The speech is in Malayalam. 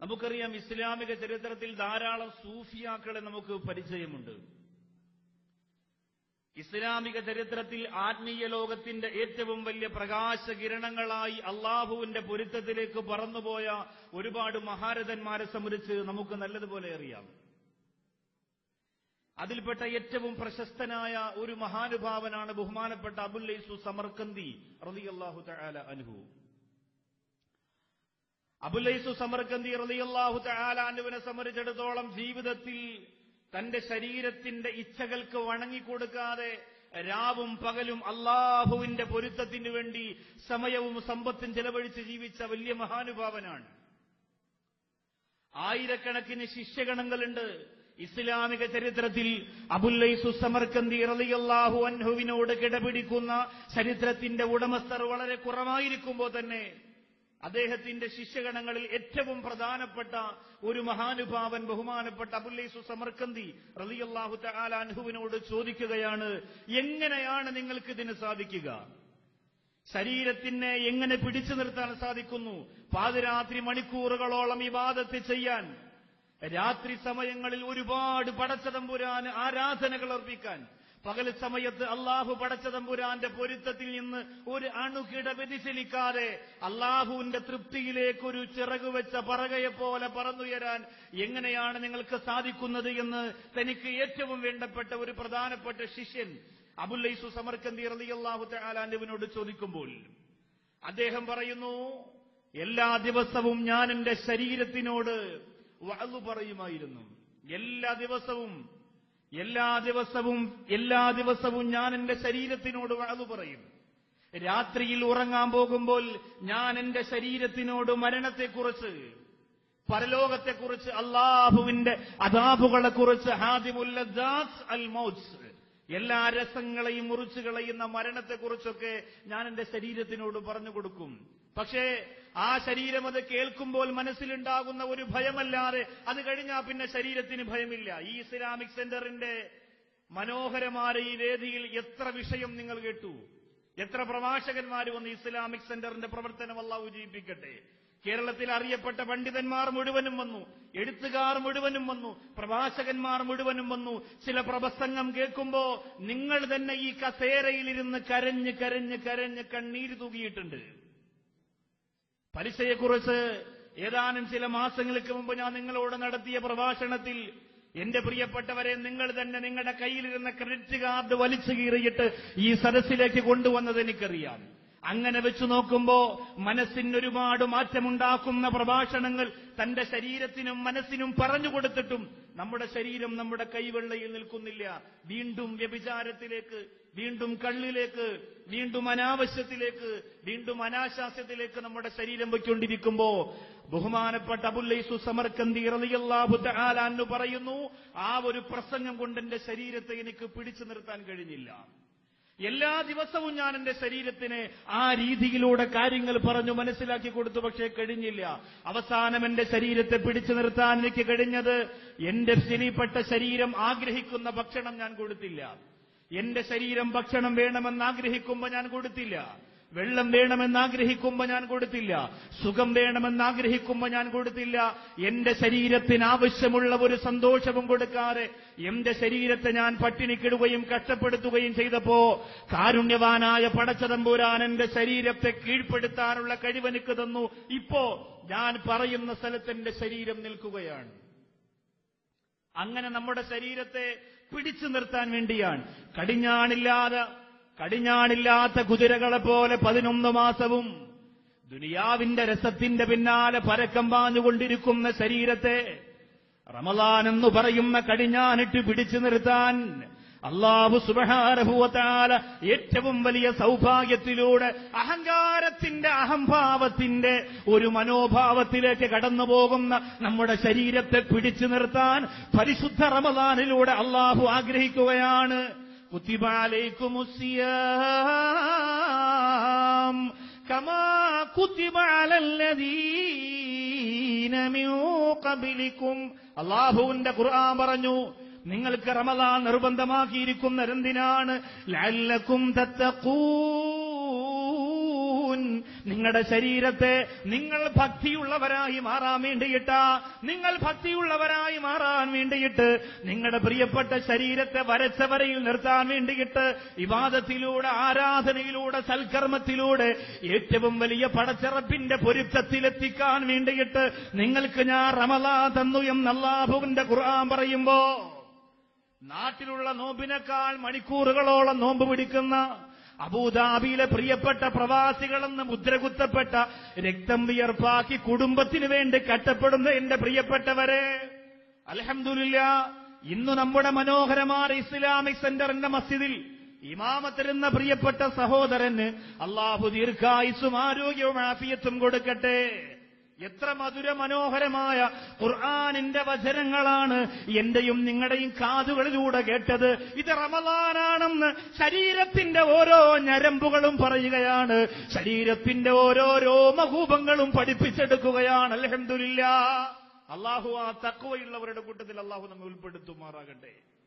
നമുക്കറിയാം ഇസ്ലാമിക ചരിത്രത്തിൽ ധാരാളം സൂഫിയാക്കളെ നമുക്ക് പരിചയമുണ്ട്. ഇസ്ലാമിക ചരിത്രത്തിൽ ആത്മീയ ലോകത്തിന്റെ ഏറ്റവും വലിയ പ്രകാശകിരണങ്ങളായി അള്ളാഹുവിന്റെ പൊരുത്തത്തിലേക്ക് പറന്നുപോയ ഒരുപാട് മഹാരഥന്മാരെ സംബന്ധിച്ച് നമുക്ക് നല്ലതുപോലെ അറിയാം. അതിൽപ്പെട്ട ഏറ്റവും പ്രശസ്തനായ ഒരു മഹാനുഭാവനാണ് ബഹുമാനപ്പെട്ട അബുല്ലൈസു സമർക്കന്തി റളിയല്ലാഹു തആല അൻഹു. അബുല്ലൈസു സമർക്കന്തി റളിയല്ലാഹു തആല അൻഹുവിനെ സംബന്ധിച്ചിടത്തോളം ജീവിതത്തിൽ തന്റെ ശരീരത്തിന്റെ ഇച്ഛകൾക്ക് വണങ്ങിക്കൊടുക്കാതെ രാവും പകലും അള്ളാഹുവിന്റെ പൊരുത്തത്തിനു വേണ്ടി സമയവും സമ്പത്തും ചെലവഴിച്ച് ജീവിച്ച വലിയ മഹാനുഭാവനാണ്. ആയിരക്കണക്കിന് ശിഷ്യഗണങ്ങളുണ്ട്. ഇസ്ലാമിക ചരിത്രത്തിൽ അബുല്ലൈസു സമർക്കന്തി റളിയല്ലാഹു അൻഹുവിനോട് കിടപിടിക്കുന്ന ചരിത്രത്തിന്റെ ഉടമസ്ഥർ വളരെ കുറവായിരിക്കുമ്പോൾ തന്നെ അദ്ദേഹത്തിന്റെ ശിഷ്യഗണങ്ങളിൽ ഏറ്റവും പ്രധാനപ്പെട്ട ഒരു മഹാനുഭാവൻ ബഹുമാനപ്പെട്ട അബുല്ലൈസു സമർക്കന്തി റളിയല്ലാഹു തആല അൻഹുവിനോട് ചോദിക്കുകയാണ് എങ്ങനെയാണ് നിങ്ങൾക്ക് ഇതിന് സാധിക്കുക? ശരീരത്തിനെ എങ്ങനെ പിടിച്ചു നിർത്താൻ സാധിക്കുന്നു? പാതിരാത്രി മണിക്കൂറുകളോളം ഇബാദത്ത് ചെയ്യാൻ രാത്രി സമയങ്ങളിൽ ഒരുപാട് പടച്ചതമ്പുരാന് ആരാധനകൾ അർപ്പിക്കാൻ പകൽ സമയത്ത് അള്ളാഹു പടച്ചതമ്പുരാന്റെ പൊരുത്തത്തിൽ നിന്ന് ഒരു അണുകിട വ്യതിചലിക്കാതെ അള്ളാഹുവിന്റെ തൃപ്തിയിലേക്ക് ഒരു ചിറക് വെച്ച പറകയെ പോലെ പറന്നുയരാൻ എങ്ങനെയാണ് നിങ്ങൾക്ക് സാധിക്കുന്നത് എന്ന് തനിക്ക് ഏറ്റവും വേണ്ടപ്പെട്ട ഒരു പ്രധാനപ്പെട്ട ശിഷ്യൻ അബുല്ലൈസു സമർക്കന്തി റളിയല്ലാഹു തആലാൻവിനോട് ചോദിക്കുമ്പോൾ അദ്ദേഹം പറയുന്നു എല്ലാ ദിവസവും ഞാൻ എന്റെ ശരീരത്തിനോട് വഅളു പറയുമായിരുന്നു. എല്ലാ ദിവസവും എല്ലാ ദിവസവും എല്ലാ ദിവസവും ഞാൻ എന്റെ ശരീരത്തിനോട് വളവ് പറയും. രാത്രിയിൽ ഉറങ്ങാൻ പോകുമ്പോൾ ഞാൻ എന്റെ ശരീരത്തിനോട് മരണത്തെക്കുറിച്ച് പരലോകത്തെക്കുറിച്ച് അള്ളാഹുവിന്റെ അതാബുകളെക്കുറിച്ച് അൽ മൗസ് എല്ലാ രസങ്ങളെയും മുറിച്ചു കളയുന്ന മരണത്തെക്കുറിച്ചൊക്കെ ഞാൻ എന്റെ ശരീരത്തിനോട് പറഞ്ഞു കൊടുക്കും. പക്ഷേ ആ ശരീരം അത് കേൾക്കുമ്പോൾ മനസ്സിലുണ്ടാകുന്ന ഒരു ഭയമല്ലാതെ അത് കഴിഞ്ഞാൽ പിന്നെ ശരീരത്തിന് ഭയമില്ല. ഈ ഇസ്ലാമിക് സെന്ററിന്റെ മനോഹരമായ ഈ വേദിയിൽ എത്ര വിഷയം നിങ്ങൾ കേട്ടു? എത്ര പ്രഭാഷകന്മാർ വന്ന് ഇസ്ലാമിക് സെന്ററിന്റെ പ്രവർത്തനം അള്ളാഹു ജീവിപ്പിക്കട്ടെ? കേരളത്തിൽ അറിയപ്പെട്ട പണ്ഡിതന്മാർ മുഴുവനും വന്നു എഴുത്തുകാർ മുഴുവനും വന്നു പ്രഭാഷകന്മാർ മുഴുവനും വന്നു. ചില പ്രബസംഗം കേൾക്കുമ്പോ നിങ്ങൾ തന്നെ ഈ കസേരയിലിരുന്ന് കരഞ്ഞ് കരഞ്ഞ് കരഞ്ഞ് കണ്ണീര് തൂകിയിട്ടുണ്ട്. പലിശയെക്കുറിച്ച് ഏതാനും ചില മാസങ്ങൾക്ക് മുമ്പ് ഞാൻ നിങ്ങളോട് നടത്തിയ പ്രഭാഷണത്തിൽ എന്റെ പ്രിയപ്പെട്ടവരെ നിങ്ങൾ തന്നെ നിങ്ങളുടെ കയ്യിലിരുന്ന ക്രെഡിറ്റ് കാർഡ് വലിച്ചു കീറിയിട്ട് ഈ സദസ്സിലേക്ക് കൊണ്ടുവന്നത് എനിക്കറിയാം. അങ്ങനെ വെച്ചു നോക്കുമ്പോ മനസ്സിന് ഒരുപാട് മാറ്റമുണ്ടാക്കുന്ന പ്രഭാഷണങ്ങൾ തന്റെ ശരീരത്തിനും മനസ്സിനും പറഞ്ഞു കൊടുത്തിട്ടും നമ്മുടെ ശരീരം നമ്മുടെ കൈവെള്ളയിൽ നിൽക്കുന്നില്ല. വീണ്ടും വ്യഭിചാരത്തിലേക്ക് വീണ്ടും കള്ളിലേക്ക് വീണ്ടും അനാവശ്യത്തിലേക്ക് വീണ്ടും അനാശാസ്യത്തിലേക്ക് നമ്മുടെ ശരീരം വയ്ക്കൊണ്ടിരിക്കുമ്പോ ബഹുമാനപ്പെട്ട അബുല്ലൈസു സമർക്കന്തി എന്ന് പറയുന്നു ആ ഒരു പ്രസംഗം കൊണ്ട് എന്റെ ശരീരത്തെ എനിക്ക് പിടിച്ചു നിർത്താൻ കഴിഞ്ഞില്ല. എല്ലാ ദിവസവും ഞാൻ എന്റെ ശരീരത്തിന് ആ രീതിയിലൂടെ കാര്യങ്ങൾ പറഞ്ഞു മനസ്സിലാക്കി കൊടുത്തു പക്ഷേ കഴിഞ്ഞില്ല. അവസാനം എന്റെ ശരീരത്തെ പിടിച്ചു നിർത്താൻ എനിക്ക് കഴിഞ്ഞത് എന്റെ ശനിപ്പെട്ട ശരീരം ആഗ്രഹിക്കുന്ന ഭക്ഷണം ഞാൻ കൊടുത്തില്ല. എന്റെ ശരീരം ഭക്ഷണം വേണമെന്ന് ആഗ്രഹിക്കുമ്പോൾ ഞാൻ കൊടുത്തില്ല. വെള്ളം വേണമെന്ന് ആഗ്രഹിക്കുമ്പോ ഞാൻ കൊടുത്തില്ല. സുഖം വേണമെന്ന് ആഗ്രഹിക്കുമ്പോ ഞാൻ കൊടുത്തില്ല. എന്റെ ശരീരത്തിന് ആവശ്യമുള്ള ഒരു സന്തോഷവും കൊടുക്കാതെ എന്റെ ശരീരത്തെ ഞാൻ പട്ടിണിക്കിടുകയും കഷ്ടപ്പെടുത്തുകയും ചെയ്തപ്പോ കാരുണ്യവാനായ പടച്ചതമ്പൂരാൻ എന്റെ ശരീരത്തെ കീഴ്പ്പെടുത്താനുള്ള കഴിവെനിക്ക് തന്നു. ഇപ്പോ ഞാൻ പറയുന്ന സ്ഥലത്ത് എന്റെ ശരീരം നിൽക്കുകയാണ്. അങ്ങനെ നമ്മുടെ ശരീരത്തെ പിടിച്ചു നിർത്താൻ വേണ്ടിയാണ്. കടിഞ്ഞാണില്ലാതെ കടിഞ്ഞാണില്ലാത്ത കുതിരകളെ പോലെ പതിനൊന്ന് മാസവും ദുനിയാവിന്റെ രസത്തിന്റെ പിന്നാലെ പരക്കം പാഞ്ഞുകൊണ്ടിരിക്കുന്ന ശരീരത്തെ റമദാൻ എന്ന് പറയുന്ന കടിഞ്ഞാനിട്ട് പിടിച്ചു നിർത്താൻ അള്ളാഹു സുബഹാരഭൂവത്താല ഏറ്റവും വലിയ സൗഭാഗ്യത്തിലൂടെ അഹങ്കാരത്തിന്റെ അഹംഭാവത്തിന്റെ ഒരു മനോഭാവത്തിലേക്ക് കടന്നു പോകുന്ന നമ്മുടെ ശരീരത്തെ പിടിച്ചു നിർത്താൻ പരിശുദ്ധ റമദാനിലൂടെ അള്ളാഹു ആഗ്രഹിക്കുകയാണ്. كتب عليكم الصيام كما كتب على الذين من قبلكم അള്ളാഹുവിന്റെ ഖുർആൻ പറഞ്ഞു നിങ്ങൾക്ക് റമദാൻ നിർബന്ധമാക്കിയിരിക്കുന്നതെന്തിനാണ് ലഅല്ലക്കും തത്തഖൂൻ നിങ്ങളുടെ ശരീരത്തെ നിങ്ങൾ ഭക്തിയുള്ളവരായി മാറാൻ വേണ്ടിയിട്ട് നിങ്ങൾ ഭക്തിയുള്ളവരായി മാറാൻ വേണ്ടിയിട്ട് നിങ്ങളുടെ പ്രിയപ്പെട്ട ശരീരത്തെ വരച്ചവരയിൽ നിർത്താൻ വേണ്ടിയിട്ട് വിവാദത്തിലൂടെ ആരാധനയിലൂടെ സൽക്കർമ്മത്തിലൂടെ ഏറ്റവും വലിയ പടച്ചിറപ്പിന്റെ പൊരുത്തത്തിലെത്തിക്കാൻ വേണ്ടിയിട്ട് നിങ്ങൾക്ക് ഞാൻ റമലാ തന്നു എന്ന് അല്ലാഹുവിന്റെ ഖുർആൻ പറയുമ്പോ നാട്ടിലുള്ള നോമ്പിനേക്കാൾ മണിക്കൂറുകളോളം നോമ്പ് പിടിക്കുന്ന അബൂദാബിയിലെ പ്രിയപ്പെട്ട പ്രവാസികളെന്ന് മുദ്രകുത്തപ്പെട്ട രക്തം വിയർപ്പാക്കി കുടുംബത്തിന് വേണ്ടി കട്ടപ്പെടുന്ന എന്റെ പ്രിയപ്പെട്ടവരെ അലഹമില്ല ഇന്ന് നമ്മുടെ മനോഹരമായ ഇസ്ലാമിക് സെന്ററിന്റെ മസ്ജിദിൽ ഇമാമത്തിരുന്ന പ്രിയപ്പെട്ട സഹോദരന് അള്ളാഹു ദീർഘായുസും ആരോഗ്യവും ആഫിയത്തും കൊടുക്കട്ടെ. എത്ര മധുര മനോഹരമായ ഖുർആാനിന്റെ വചനങ്ങളാണ് എന്റെയും നിങ്ങളുടെയും കാതുകളിലൂടെ കേട്ടത്. ഇത് റമദാനാണെന്ന് ശരീരത്തിന്റെ ഓരോ ഞരമ്പുകളും പറയുകയാണ്. ശരീരത്തിന്റെ ഓരോ രോമകൂപങ്ങളും പഠിപ്പിച്ചെടുക്കുകയാണ്. അലഹമില്ല അള്ളാഹു ആ തക്കവയുള്ളവരുടെ കൂട്ടത്തിൽ അള്ളാഹു നമ്മെ ഉൾപ്പെടുത്തുമാറാകട്ടെ.